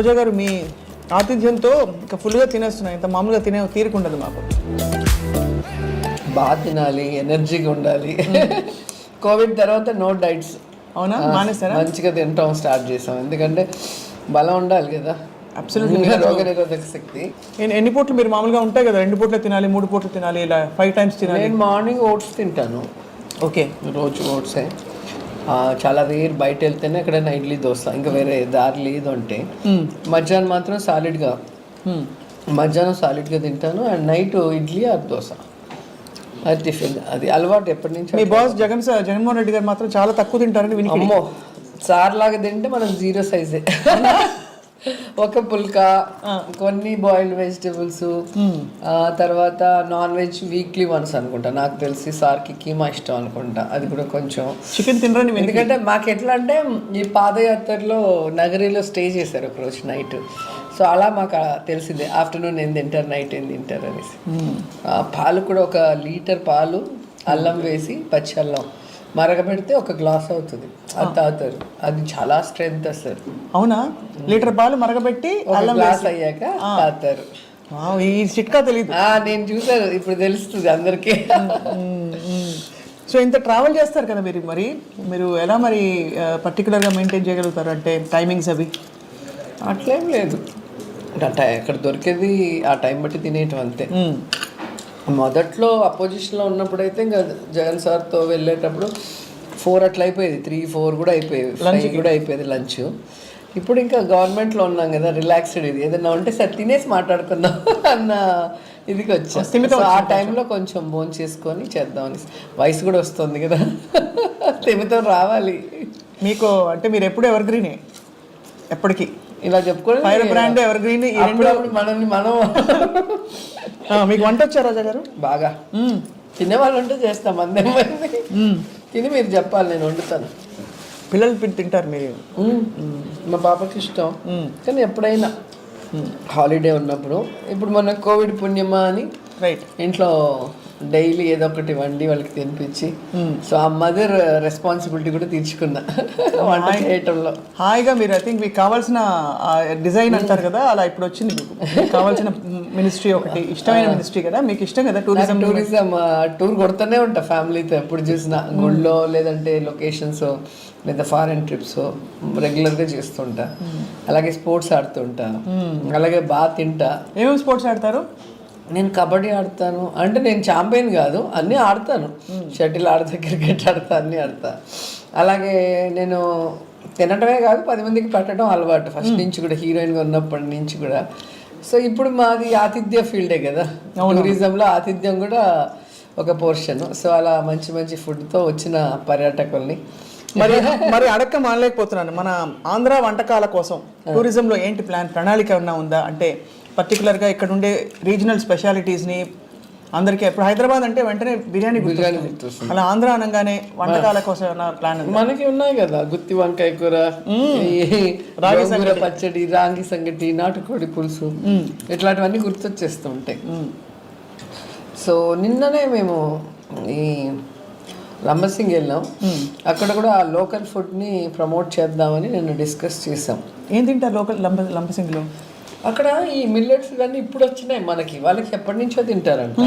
రోజా గారు మీ ఆతిథ్యంతో ఇంకా ఫుల్గా తినేస్తున్నాయి. ఇంత మామూలుగా తినే తీరుకుండదు మాకు. బాగా తినాలి ఎనర్జీగా ఉండాలి. కోవిడ్ తర్వాత నో డైట్స్. అవునా? మానేస్తారా మంచిగా తినటం స్టార్ట్ చేసాం. ఎందుకంటే బలం ఉండాలి కదా. రోగనిరోధక శక్తి. ఎన్ని- పూట్లు మీరు మామూలుగా ఉంటాయి కదా? రెండు పూట్లు తినాలి మూడు పూట్లు తినాలి ఇలా ఫైవ్ టైమ్స్ తినాలి. నేను మార్నింగ్ ఓట్స్ తింటాను. ఓకే. రోజు ఓట్సే. చాలా రేర్ బయట వెళ్తేనే ఎక్కడైనా ఇడ్లీ దోశ ఇంకా వేరే దారి లేదు అంటే మధ్యాహ్నం మాత్రం సాలిడ్గా. మధ్యాహ్నం సాలిడ్గా తింటాను అండ్ నైట్ ఇడ్లీ ఆ దోశ. అది టిఫిన్ అది అలవాటు ఎప్పటి నుంచి మీ బాస్ జగన్ సార్ జగన్మోహన్ రెడ్డి గారు మాత్రం చాలా తక్కువ తింటారని విని అమ్మో సార్ లాగా తింటే మనం జీరో సైజే. ఒక పుల్కా కొన్ని బాయిల్డ్ వెజిటబుల్స్ తర్వాత నాన్ వెజ్ వీక్లీ వన్స్ అనుకుంటా. నాకు తెలిసి సార్కి కీమా ఇష్టం అనుకుంటా. అది కూడా కొంచెం. చికెన్ తినరని ఎందుకంటే మాకు ఎట్లా అంటే ఈ పాదయాత్రలో నగరిలో స్టే చేశారు ఒక రోజు నైట్ సో అలా మాకు తెలిసిందే ఆఫ్టర్నూన్ ఏం తింటారు నైట్ ఏం తింటారు అనేసి. ఆ పాలు కూడా ఒక లీటర్ పాలు అల్లం వేసి పచ్చి అల్లం. మరగబెడితే ఒక గ్లాస్ అవుతుంది. అది తాగుతారు. అది చాలా స్ట్రెంగ్త్ వస్తారు అవునా? లీటర్ పాలు మరగబెట్టి గ్లాస్ అయ్యాక తాగుతారు. ఈ చిట్కా తెలియదు నేను చూసాను ఇప్పుడు తెలుస్తుంది అందరికీ. సో ఇంత ట్రావెల్ చేస్తారు కదా మీరు మరి? మీరు ఎలా మరి పర్టికులర్గా మెయింటైన్ చేయగలుగుతారు? అంటే టైమింగ్స్ అవి? అట్లేం లేదు. అంటే ఎక్కడ దొరికేది ఆ టైం బట్టి తినేయటం అంతే. మొదట్లో అపోజిషన్లో ఉన్నప్పుడు అయితే ఇంకా జగన్ సార్తో వెళ్ళేటప్పుడు ఫోర్ అట్లా అయిపోయేది. త్రీ ఫోర్ కూడా అయిపోయేది లంచ్ కూడా అయిపోయేది లంచ్ ఇప్పుడు ఇంకా గవర్నమెంట్లో ఉన్నాం కదా రిలాక్స్డ్ ఇది. ఏదైనా ఉంటే సార్ తినేసి మాట్లాడుకుందాం అన్న ఇదికి వచ్చాం. ఆ టైంలో కొంచెం. భోజనం చేసుకొని చేద్దామని వయసు కూడా వస్తుంది కదా. తిమితం రావాలి. మీకు అంటే మీరు ఎప్పుడు ఎవర్ గ్రీనే ఎప్పటికీ? ఇలా చెప్పుకోవడం ఫైర్ బ్రాండ్ ఎవర్ గ్రీన్ మనల్ని మనం మీకు వంట వచ్చా రాజా గారు? బాగా. తినేవాళ్ళు ఉంటే చేస్తాం అందరి. తిని మీరు చెప్పాలి నేను వండుతాను. పిల్లలు పి- తింటారు మీరు. మా పాపకి ఇష్టం. కానీ ఎప్పుడైనా హాలిడే ఉన్నప్పుడు ఇప్పుడు మన కోవిడ్ పుణ్యమా అని రైట్ ఇంట్లో డైలీ ఏదో ఒకటి వండి వాళ్ళకి తినిపించి. సో ఆ మదర్ రెస్పాన్సిబిలిటీ కూడా తీర్చుకున్నా వంట చేయటంలో. హాయిగా మీరు ఐ థింక్ మీకు కావాల్సిన డిజైన్ అంటారు కదా అలా ఇప్పుడు వచ్చింది మీకు. కావాల్సిన మినిస్ట్రీ ఒకటి ఇష్టమైన మినిస్ట్రీ కదా మీకు ఇష్టం కదా టూరిజం టూరిజం టూర్ కొడుతూనే ఉంటా ఫ్యామిలీతో ఎప్పుడు చూసినా. గుళ్ళో లేదంటే లొకేషన్స్ లేదా ఫారెన్ ట్రిప్స్ రెగ్యులర్గా చేస్తుంటా అలాగే స్పోర్ట్స్ ఆడుతుంటా అలాగే బాగా తింటా. ఏమేమి స్పోర్ట్స్ ఆడతారు? నేను కబడ్డీ ఆడతాను అంటే నేను ఛాంపియన్ కాదు అన్నీ ఆడతాను. షటిల్ ఆడతా క్రికెట్ ఆడతా అన్నీ ఆడతా. అలాగే నేను తినటమే కాదు పది మందికి పెట్టడం అలవాటు. ఫస్ట్ నుంచి కూడా హీరోయిన్గా ఉన్నప్పటి నుంచి కూడా. సో ఇప్పుడు మాది ఆతిథ్య ఫీల్డే కదా. టూరిజంలో ఆతిథ్యం కూడా ఒక పోర్షన్ సో అలా మంచి మంచి ఫుడ్తో వచ్చిన పర్యాటకుల్ని. మరి మరి అడక్క మానలేకపోతున్నాను మన ఆంధ్ర వంటకాల కోసం టూరిజంలో ఏంటి ప్లాన్? ప్రణాళిక ఏమన్నా ఉందా? అంటే పర్టికులర్గా ఇక్కడ ఉండే రీజనల్ స్పెషాలిటీస్ని అందరికీ ఇప్పుడు హైదరాబాద్ అంటే వెంటనే బిర్యానీ బిర్యానీ. అలా ఆంధ్ర అనగానే వంటకాల కోసం ప్లాన్ మనకి ఉన్నాయి కదా గుత్తి వంకాయ కూర ఈ గోంగూర పచ్చడి రాగి సంగటి నాటుకోడి పులుసు ఇట్లాంటివన్నీ గుర్తొచ్చేస్తూ ఉంటాయి. సో నిన్ననే మేము ఈ లంబసింగ్ వెళ్ళాం. అక్కడ కూడా ఆ లోకల్ ఫుడ్ని ప్రమోట్ చేద్దామని నేను డిస్కస్ చేసాం ఏం తింటారు లోకల్ లంబ లంబసింగ్లో అక్కడ ఈ మిల్లెట్స్ ఇవన్నీ ఇప్పుడు వచ్చినాయి మనకి. వాళ్ళకి ఎప్పటి నుంచో తింటారంట.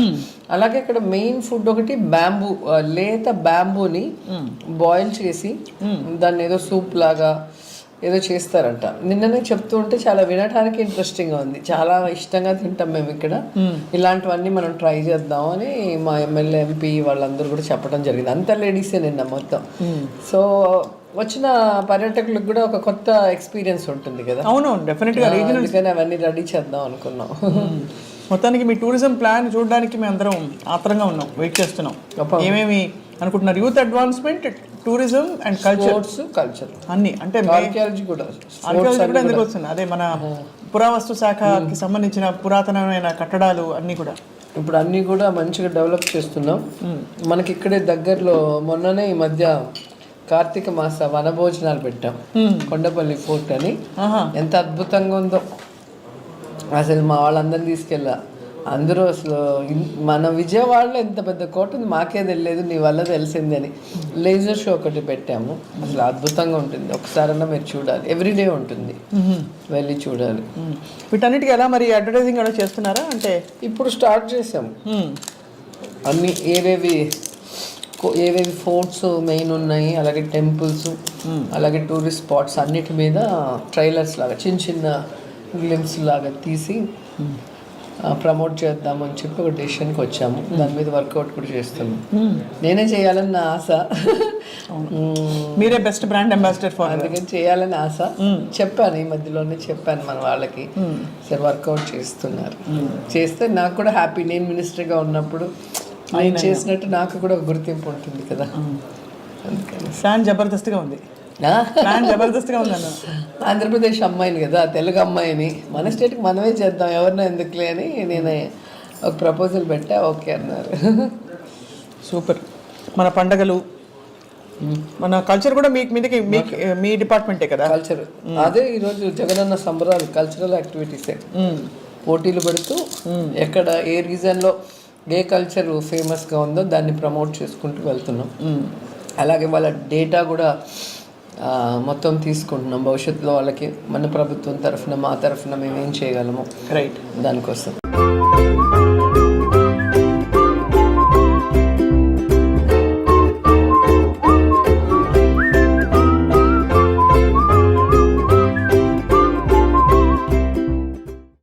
అలాగే అక్కడ మెయిన్ ఫుడ్ ఒకటి బ్యాంబూ లేత బ్యాంబూని బాయిల్ చేసి దాన్ని ఏదో సూప్ లాగా ఏదో చేస్తారంట. నిన్ననే చెప్తూ ఉంటే చాలా వినడానికి ఇంట్రెస్టింగ్గా ఉంది. చాలా ఇష్టంగా తింటాం మేము ఇక్కడ. ఇలాంటివన్నీ మనం ట్రై చేద్దామని మా ఎమ్మెల్యే ఎంపీ వాళ్ళందరూ కూడా చెప్పడం జరిగింది. అంతా లేడీసే నిన్న మొత్తం. సో వచ్చిన పర్యాటకులకు కూడా ఒక కొత్త ఎక్స్పీరియన్స్ ఉంటుంది కదా. అవును డెఫినెట్గా అందుకని అవన్నీ రెడీ చేద్దాం అనుకున్నాం. మొత్తానికి మీ టూరిజం ప్లాన్ చూడడానికి మేము అందరం ఆత్రంగా ఉన్నాం. వెయిట్ చేస్తున్నాం. ఏమేమి అనుకుంటున్నారు? Youth advancement tourism and culture. Sports culture. అన్ని అంటే ఆర్కియాలజీ కూడా ఆర్కియాలజీ కూడా ఎందుకు వస్తుంది? అదే మన పురావస్తు శాఖకి సంబంధించిన పురాతనమైన కట్టడాలు అన్ని కూడా. ఇప్పుడు అన్నీ కూడా మంచిగా డెవలప్ చేస్తున్నాం. మనకి ఇక్కడే దగ్గరలో మొన్ననే ఈ మధ్య కార్తీక మాస వనభోజనాలు పెట్టాం. కొండపల్లి ఫోర్ట్ అని. ఎంత అద్భుతంగా ఉందో. అసలు మా వాళ్ళందరినీ తీసుకెళ్ళా. అందరూ అసలు మన విజయవాడలో ఎంత పెద్ద కోట ఉంది మాకే తెలియదు నీ వల్ల తెలిసింది అని. లేజర్ షో ఒకటి పెట్టాము. అసలు అద్భుతంగా ఉంటుంది. ఒకసారన్నా మీరు చూడాలి. ఎవ్రీడే ఉంటుంది. వెళ్ళి చూడాలి. వీటన్నిటికీ ఎలా మరి అడ్వర్టైజింగ్ కూడా చేస్తున్నారా? అంటే ఇప్పుడు స్టార్ట్ చేసాము. అన్ని ఏవేవి ఏవేవి ఫోర్ట్స్ మెయిన్ ఉన్నాయి అలాగే టెంపుల్స్ అలాగే టూరిస్ట్ స్పాట్స్ అన్నిటి మీద ట్రైలర్స్ లాగా చిన్న చిన్న గ్లిమ్స్ లాగా తీసి ప్రమోట్ చేద్దామని చెప్పి ఒక డెసిషన్కి వచ్చాము. దాని మీద వర్కౌట్ కూడా చేస్తున్నాం. నేనే చేయాలని నా ఆశ. మీరే బెస్ట్ బ్రాండ్ అంబాసిడర్ ఫర్ అందుకని చేయాలని ఆశ. చెప్పాను ఈ మధ్యలోనే చెప్పాను మన వాళ్ళకి. సరే వర్కౌట్ చేస్తున్నారు. చేస్తే నాకు కూడా హ్యాపీ నేను మినిస్టర్గా ఉన్నప్పుడు నేను చేసినట్టు నాకు కూడా ఒక గుర్తింపు ఉంటుంది కదా. అందుకని. ప్లాన్ జబర్దస్త్గా ఉంది? ప్లాన్ జబర్దస్త్గా ఉంది అన్న ఆంధ్రప్రదేశ్ అమ్మాయిని కదా తెలుగు అమ్మాయిని. మన స్టేట్కి మనమే చేద్దాం ఎవరినో ఎందుకులే అని నేను ఒక ప్రపోజల్ పెట్టా ఓకే అన్నారు. సూపర్. మన పండగలు మన కల్చర్ కూడా మీకు మీదకి మీకు మీ డిపార్ట్మెంటే కదా? కల్చర్. అదే ఈరోజు జగనన్న సంబరాలు కల్చరల్ యాక్టివిటీసే. పోటీలు పెడుతూ ఎక్కడ ఏ రీజన్లో ఏ కల్చర్ ఫేమస్గా ఉందో దాన్ని ప్రమోట్ చేసుకుంటూ వెళ్తున్నాం. అలాగే వాళ్ళ డేటా కూడా మొత్తం తీసుకుంటున్నాం. భవిష్యత్తులో వాళ్ళకి మన ప్రభుత్వం తరఫున మా తరఫున మేము ఏం చేయగలము రైట్ దానికోసం.